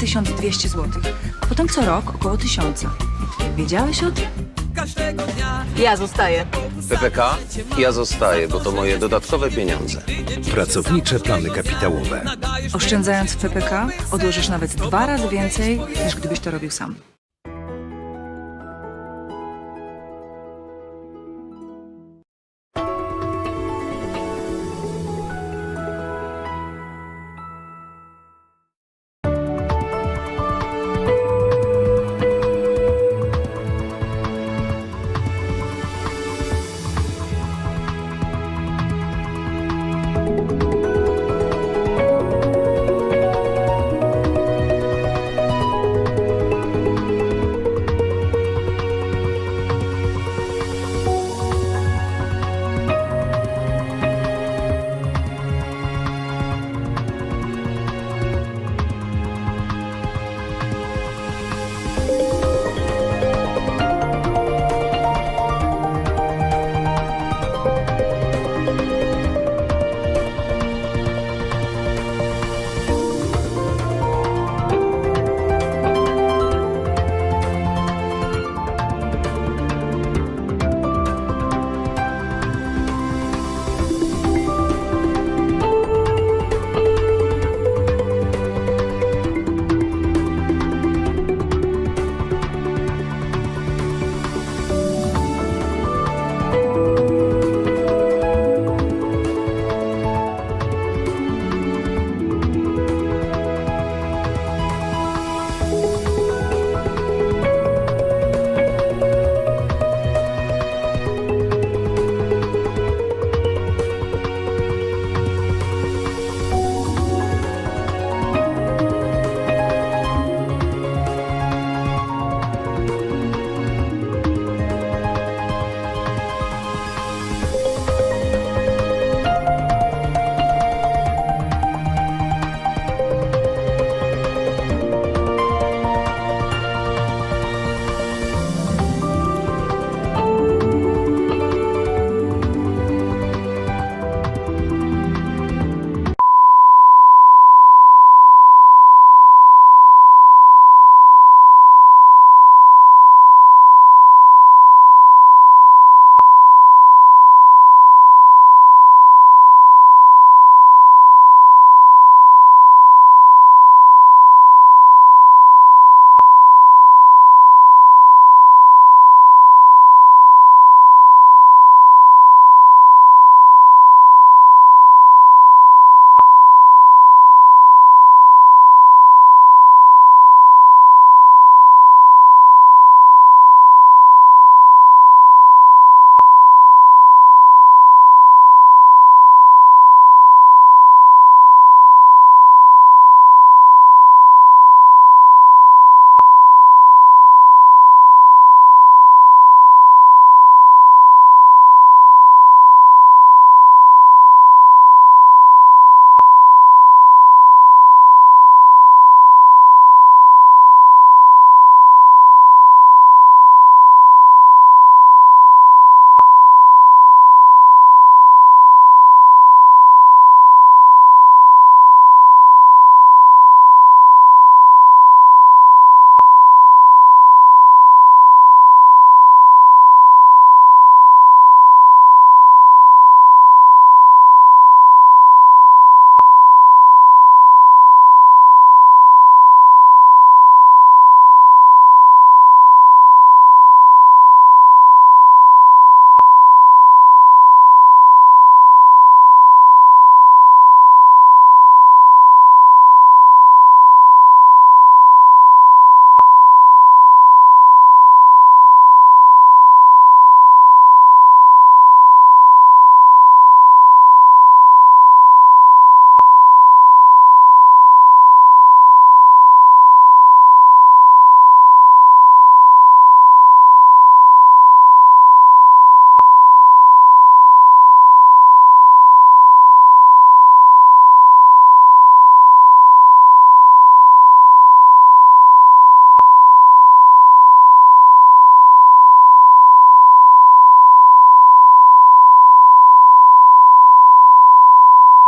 1200 zł. A potem co rok około 1000. Wiedziałeś o tym? Ja zostaję. PPK? Ja zostaję, bo to moje dodatkowe pieniądze. Pracownicze plany kapitałowe. Oszczędzając w PPK odłożysz nawet dwa razy więcej, niż gdybyś to robił sam.